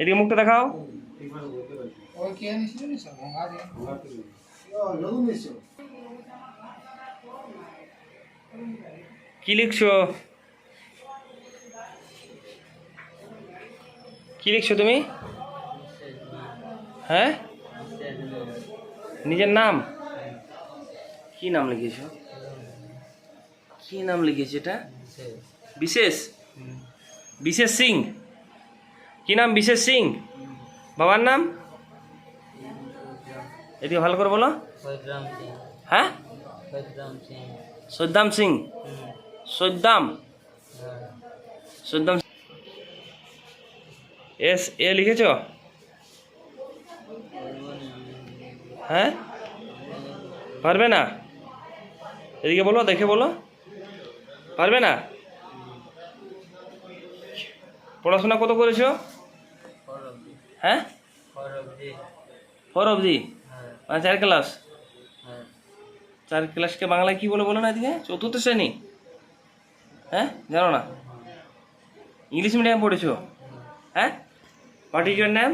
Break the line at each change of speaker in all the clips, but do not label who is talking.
এদিকে মুখটা দেখাও।
কি
লিখছো? কি লিখছো তুমি? হ্যাঁ? নিজের নাম? কি নাম লিখেছো? কি নাম লিখেছো এটা? বিশেষ? বিশেষ সিং? কি নাম? বিশেষ সিং। বাবার নাম? এদিকে ভালো করে বলো। হ্যাঁ? সদ্দাম সিং। সদ্দাম। সদ্দাম এস এ লিখেছ? হ্যাঁ? পারবে না? এদিকে বলো দেখে বলো। পারবে না? পড়াশোনা কত করেছ? হ্যাঁ
ফরবি
ফোর অবধি
হ্যাঁ
মানে চার ক্লাস
হ্যাঁ
চার ক্লাসকে বাংলায় কি বলে বলো না এদিকে চতুর্থ শ্রেণী হ্যাঁ জানো না ইংলিশ মিডিয়াম পড়েছো হ্যাঁ what is your name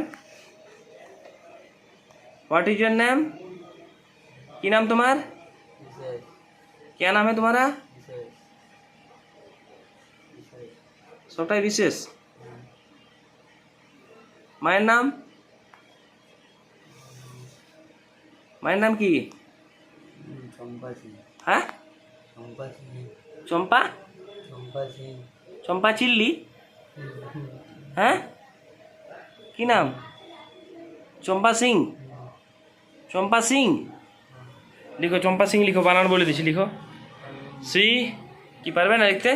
what is your name কি নাম তোমার
বিশেষ
क्या नाम है तुम्हारा
বিশেষ বিশেষ
সবটাই বিশেষ মায়ের নাম? মায়ের নাম কি?
চম্পা সিং।
হ্যাঁ?
চম্পা সিং।
চম্পা?
চম্পা সিং।
চম্পা চিল্লি? হ্যাঁ? কি নাম? চম্পা সিং? চম্পা সিং? লিখো চম্পা সিং লিখো বানান বলে দিছি লিখো। সি কি পারবে না লিখতে?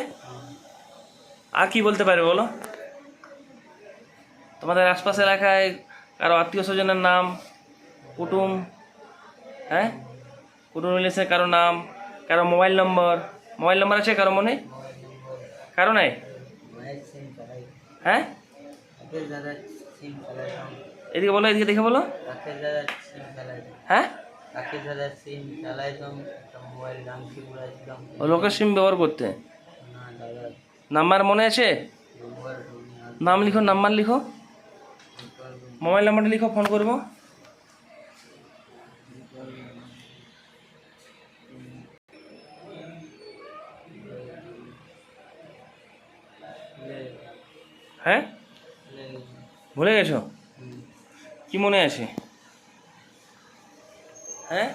আর কি বলতে পারবে বলো? তোমাদের আশপাশ এলাকায় কারও আত্মীয় স্বজনের নাম কুটুম হ্যাঁ? কুটুম রিলেশনের কারও নাম কারও মোবাইল নম্বর মোবাইল নম্বর আছে কারও মনে? কারও নাই? হ্যাঁ? এদিকে বলো এদিকে দেখে বলো। হ্যাঁ? লোকের সিম ব্যবহার করতে। নাম্বার মনে আছে? নাম লিখো নাম্বার লিখো। মোবাইল নাম্বারটা লিখো ফোন করব। হ্যাঁ? ভুলে গেছো? কি মনে আছে? হ্যাঁ?